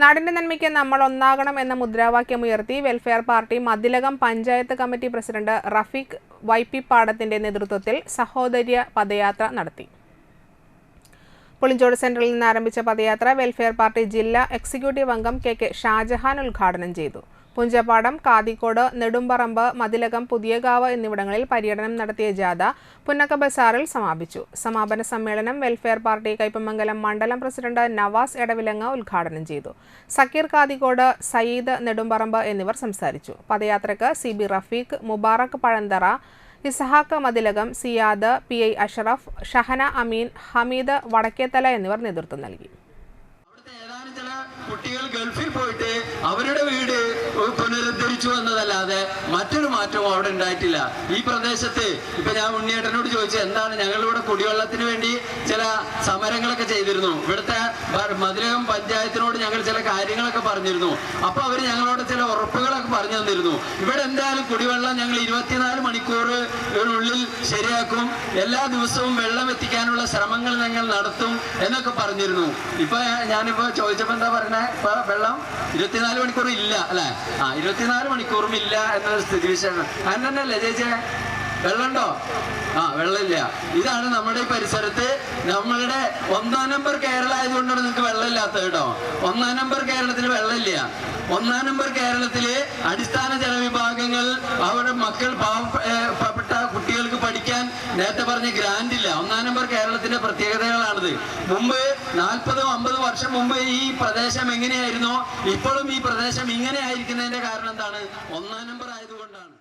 നാടിന്റെ നന്മയ്ക്ക് നമ്മൾ ഒന്നാകണം എന്ന മുദ്രാവാക്യം ഉയർത്തി welfare party Mathilakam panchayat committee president Rafeeq വൈപ്പിപ്പാടത്തിന്റെ നേതൃത്വത്തിൽ സഹോദര്യ പദയാത്ര നടത്തി. പുളിഞ്ചോട് സെന്ററിൽ നിന്ന് ആരംഭിച്ച പദയാത്ര വെൽഫെയർ പാർട്ടി ജില്ലാ എക്സിക്യൂട്ടീവ് അംഗം കെ കെ ഷാജഹാൻ ഉദ്ഘാടനം ചെയ്തു. പുഞ്ചപ്പാടം കാതിക്കോട് നെടുമ്പറമ്പ് മതിലകം പുതിയകാവ് എന്നിവിടങ്ങളിൽ പര്യടനം നടത്തിയ ജാഥ പുന്നക്ക ബസാറിൽ സമാപിച്ചു. സമാപന സമ്മേളനം വെൽഫെയർ പാർട്ടി കൈപ്പമംഗലം മണ്ഡലം പ്രസിഡന്റ് നവാസ് എടവിലങ്ങ് ഉദ്ഘാടനം ചെയ്തു. സക്കീർ കാതിക്കോട് സയ്യിദ് നെടുമ്പറമ്പ് എന്നിവർ സംസാരിച്ചു. പദയാത്രയ്ക്ക് C B Rafeeq Mubarak Pazhanthara Ishaq Mathilakam Siyad P I Ashraf Shahana Ameen Hameed Vadakkethala എന്നിവർ നേതൃത്വം നൽകി. കുട്ടികൾ ഗൾഫിൽ പോയിട്ട് അവരുടെ വീട് പുനരുദ്ധരിച്ചു എന്നതല്ലാതെ മറ്റൊരു മാറ്റവും അവിടെ ഉണ്ടായിട്ടില്ല. ഈ പ്രദേശത്ത് ഇപ്പൊ ഞാൻ ഉണ്ണിയേട്ടനോട് ചോദിച്ചു എന്താണ് ഞങ്ങളിവിടെ കുടിവെള്ളത്തിന് വേണ്ടി ചില സമരങ്ങളൊക്കെ ചെയ്തിരുന്നു? ഇവിടുത്തെ മധുരകം പഞ്ചായത്തിനോട് ഞങ്ങൾ ചില കാര്യങ്ങളൊക്കെ പറഞ്ഞിരുന്നു. അപ്പൊ അവർ ഞങ്ങളോട് ചില ഉറപ്പുകളൊക്കെ പറഞ്ഞു തന്നിരുന്നു. ഇവിടെ എന്തായാലും കുടിവെള്ളം ഞങ്ങൾ ഇരുപത്തിനാല് മണിക്കൂറിനുള്ളിൽ ശരിയാക്കും. എല്ലാ ദിവസവും വെള്ളം എത്തിക്കാനുള്ള ശ്രമങ്ങൾ ഞങ്ങൾ നടത്തും എന്നൊക്കെ പറഞ്ഞിരുന്നു. ഇപ്പൊ ഞാനിപ്പോ ചോദിച്ചപ്പോ എന്താ പറയണേ വെള്ളം ഇരുപത്തിനാല് മണിക്കൂർ ഇല്ല അല്ലെ? ആ ഇരുപത്തിനാല് മണിക്കൂറും ഇല്ല എന്നൊരു സ്ഥിതി അങ്ങനെ തന്നെയല്ലേ ചേച്ചിയെ വെള്ളമുണ്ടോ? ആ വെള്ളമില്ല. ഇതാണ് നമ്മുടെ ഈ പരിസരത്ത് നമ്മളുടെ ഒന്നാം നമ്പർ കേരള ആയതുകൊണ്ടാണ് നിങ്ങൾക്ക് വെള്ളമില്ലാത്തത് കേട്ടോ. ഒന്നാം നമ്പർ കേരളത്തിൽ വെള്ളമില്ല. ഒന്നാം നമ്പർ കേരളത്തിൽ അടിസ്ഥാന ജനവിഭാഗങ്ങൾ അവരുടെ മക്കൾ പാവപ്പെട്ട കുട്ടികൾക്ക് പഠിക്കാൻ നേരത്തെ പറഞ്ഞ ഗ്രാൻഡ് ഇല്ല. ഒന്നാം നമ്പർ കേരളത്തിന്റെ പ്രത്യേകതകളാണിത്. മുമ്പ് നാൽപ്പതോ അമ്പതോ വർഷം മുമ്പ് ഈ പ്രദേശം എങ്ങനെയായിരുന്നോ ഇപ്പോഴും ഈ പ്രദേശം ഇങ്ങനെ ആയിരിക്കുന്നതിന്റെ കാരണം എന്താണ്? ഒന്നാം നമ്പർ ആയതുകൊണ്ടാണ്.